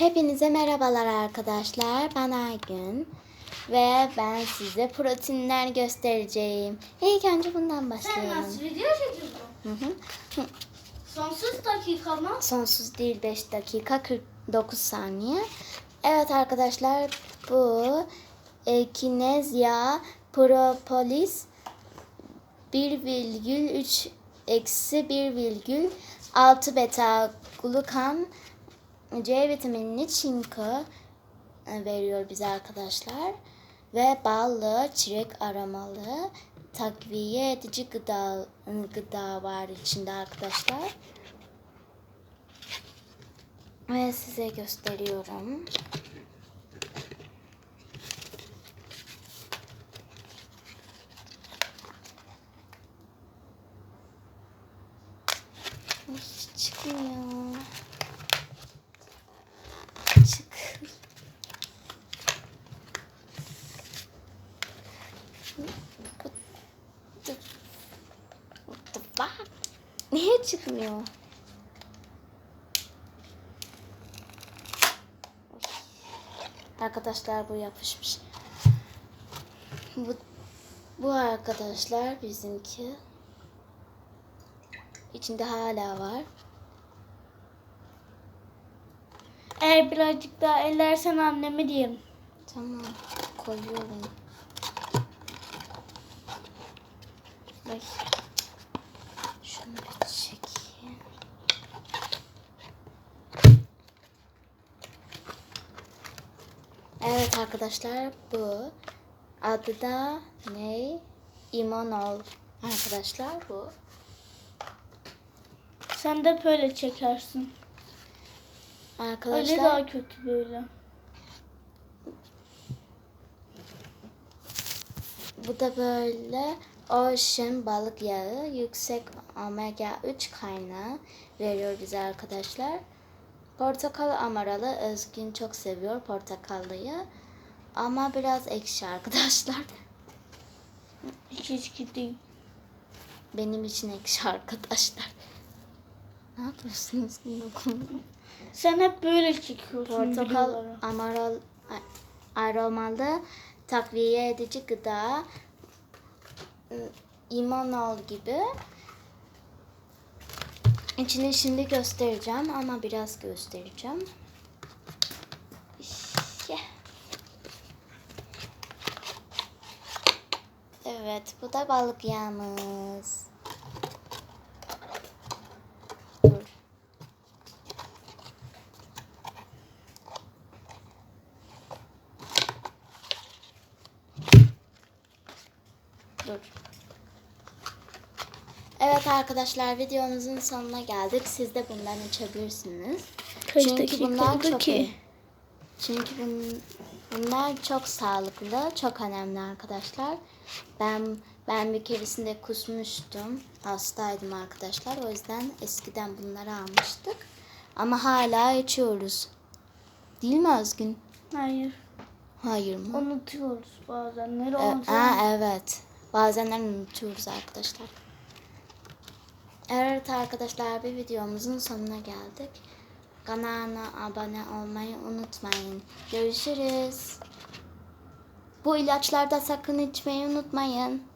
Hepinize merhabalar arkadaşlar. Ben Aygün. Ve ben size proteinler göstereceğim. İlk önce bundan Sen başlayalım. nasıl video çekiyorsun? Hı hı. Sonsuz dakika mı? Sonsuz değil 5 dakika 49 saniye. Evet arkadaşlar bu e, Kinezya Propolis 1,3 eksi 1,6 beta glukan C vitaminini çinko e, veriyor bize arkadaşlar. Ve ballı, çilek aromalı, takviye edici gıda, gıda var içinde arkadaşlar. Ve size gösteriyorum. Hiç çıkmıyor. Niye çıkmıyor? Arkadaşlar bu yapışmış. Bu, bu arkadaşlar bizimki. İçinde hala var. Eğer birazcık daha ellersen annemi diyeyim. Tamam. Koyuyorum. Ay. Şunu bir çekeyim. Evet arkadaşlar bu. Adı da ne? İmonol. Arkadaşlar bu. Sen de böyle çekersin. Öyle Arkadaşlar daha kötü böyle. Bu da böyle ocean balık yağı yüksek omega 3 kaynağı veriyor bize arkadaşlar. Portakal amaralı Özgün çok seviyor portakallıyı. Ama biraz ekşi arkadaşlar. Hiç içki değil. Benim için ekşi arkadaşlar. Ne yapıyorsunuz? Sen hep böyle çekiyorsun Portakal amaral aromalı takviye edici gıda ı, imanol gibi. İçini şimdi göstereceğim ama biraz göstereceğim. Evet, bu da balık yağımız. Dur. Dur. Evet arkadaşlar videomuzun sonuna geldik. Siz de bundan içebilirsiniz. Kaç Çünkü bunlar oldu çok ki? Çünkü bun- bunlar çok sağlıklı, çok önemli arkadaşlar. Ben ben bir keresinde kusmuştum. Hastaydım arkadaşlar. O yüzden eskiden bunları almıştık. Ama hala içiyoruz. Değil mi Özgün? Hayır. Hayır mı? Unutuyoruz bazenleri. E, Ondan aa, evet. Bazenler unutuyoruz arkadaşlar. Evet arkadaşlar bir videomuzun sonuna geldik. Kanala abone olmayı unutmayın. Görüşürüz. Bu ilaçlarda sakın içmeyi unutmayın.